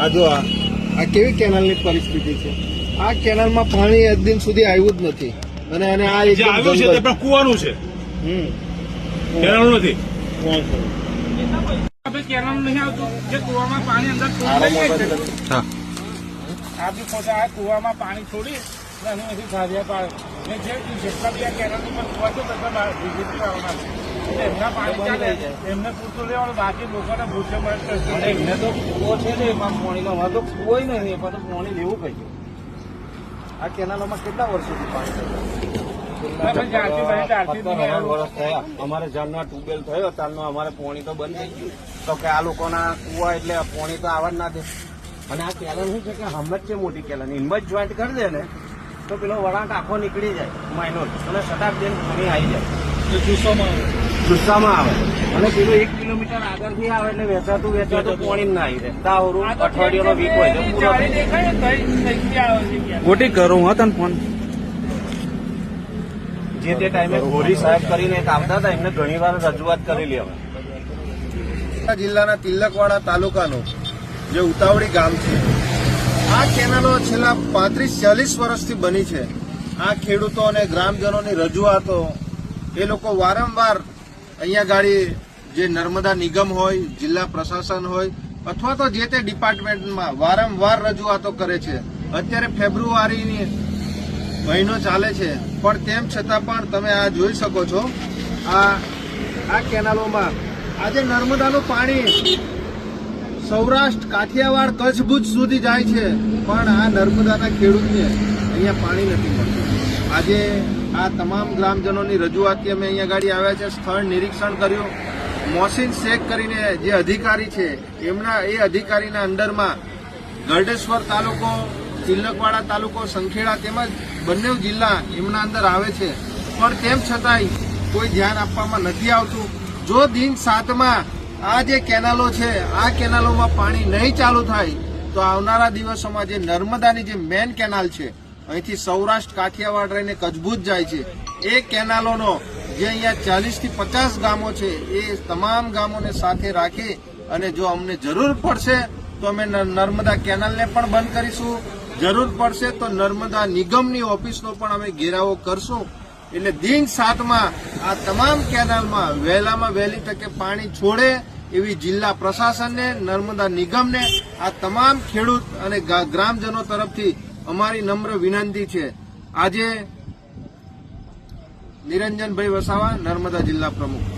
આ જો આ આ કેવી કેનાલની પરિસ્થિતિ છે? આ કેનાલમાં પાણી એક દિન સુધી આવ્યું જ નથી. અને અને આ જે આવ્યું છે તે પણ કુવાનું છે. હમ. કેનાલનું નથી. આપણે કેનાલ નહીં આવતું. જે કુવામાં પાણી અંદર આરો છોડી મોટો દઈએ છે. છે. આ બી પોતા આ કુવામાં પાણી છોડી અને અહીં અહીંથી પાડે. જે જેટલા બી આ કેનાલની પર કુવા છે બીજેપી એટલે એમના પાણી ચાલે એમને પૂરતું લેવાનું બાકી લોકોને ભૂસે મળે એમને તો કૂવો છે ને એમાં પાણીનો હવે તો કૂવો નહીં એમાં તો પાણી લેવું કઈ આ કેનાલોમાં કેટલા વર્ષોથી પાણી વર્ષ થયા. અમારે જાનનો ટ્યુબવેલ થયો ત્યારનો અમારે પોણી તો બંધ થઈ ગયું. તો કે આ લોકોના કુવા એટલે પોણી તો આવવા જ ના દે. અને આ કેલન શું છે કે હમત છે મોટી કેલન હિંમત જોઈન્ટ કરી દે ને તો પેલો વળાંક આખો નીકળી જાય માઇનોર અને સટાક દઈને પાણી આવી જાય. ગુસ્સામાં આવે. અને પેલું એક કિલોમીટર આગળથી આવે એટલે વેચાતું વેચાતું પોણી ના આવી રહે તાવરું અઠવાડિયાનો વીક હોય. ગોટી કરું હા તને ફોન જે તે ટાઈમે ગોરી સાહેબ કરીને એક આવતા હતા એમને ઘણી વાર રજૂઆત કરેલી અમે. જિલ્લાના તિલકવાડા તાલુકાનું જે ઉતાવળી ગામ છે. આ કેનાલો છેલ્લા પાંત્રીસ ચાલીસ વર્ષથી બની છે. આ ખેડૂતો અને ગ્રામજનોની રજૂઆતો એ લોકો વારંવાર અહીંયા ગાડી જે નર્મદા નિગમ હોય, જિલ્લા પ્રશાસન હોય, અથવા તો જે તે ડિપાર્ટમેન્ટમાં વારંવાર રજૂઆતો કરે છે. અત્યારે ફેબ્રુઆરીની મહિનો ચાલે છે. પણ તેમ છતાં પણ તમે આ જોઈ શકો છો, આ આ કેનાલોમાં આજે નર્મદાનું પાણી સૌરાષ્ટ્ર, કાઠિયાવાડ, કચ્છ ભુજ સુધી જાય છે. પણ આ નર્મદાના ખેડૂતને અહીંયા પાણી નથી મળતું. આજે આ તમામ ગ્રામજનોની રજૂઆતથી અમે અહીંયા ગાડી આવ્યા છે, સ્થળ નિરીક્ષણ કર્યું. મોહસિન શેખ કરીને જે અધિકારી છે, એમના એ અધિકારીના અંડરમાં ગરડેશ્વર તાલુકો, તિલકવાડા તાલુકો, સંખેડા તેમજ બંને જિલ્લા એમના અંદર આવે છે. પણ તેમ છતાંય કોઈ ધ્યાન આપવામાં નથી આવતું. જો દિન સાતમાં આ જે કેનાલો છે, આ કેનાલોમાં પાણી નહીં ચાલુ થાય, તો આવનારા દિવસોમાં જે નર્મદાની જે મેન કેનાલ છે અહીંથી સૌરાષ્ટ્ર, કાઠિયાવાડ રહીને કચ્છભૂજ જાય છે. એ કેનાલોનો જે અહીંયા ચાલીસથી પચાસ ગામો છે, એ તમામ ગામોને સાથે રાખી અને જો અમને જરૂર પડશે તો અમે નર્મદા કેનાલને પણ બંધ કરીશું. જરૂર પડશે તો નર્મદા નિગમની ઓફિસનો પણ અમે ઘેરાવો કરશું. એટલે દિન સાતમાં આ તમામ કેનાલમાં વહેલામાં વહેલી તકે પાણી છોડે એવી જિલ્લા પ્રશાસનને, નર્મદા નિગમને, આ તમામ ખેડૂત અને ગ્રામજનો તરફથી અમારી નમ્ર વિનંતી છે. આજે નિરંજનભાઈ વસાવા નર્મદા જિલ્લા પ્રમુખ.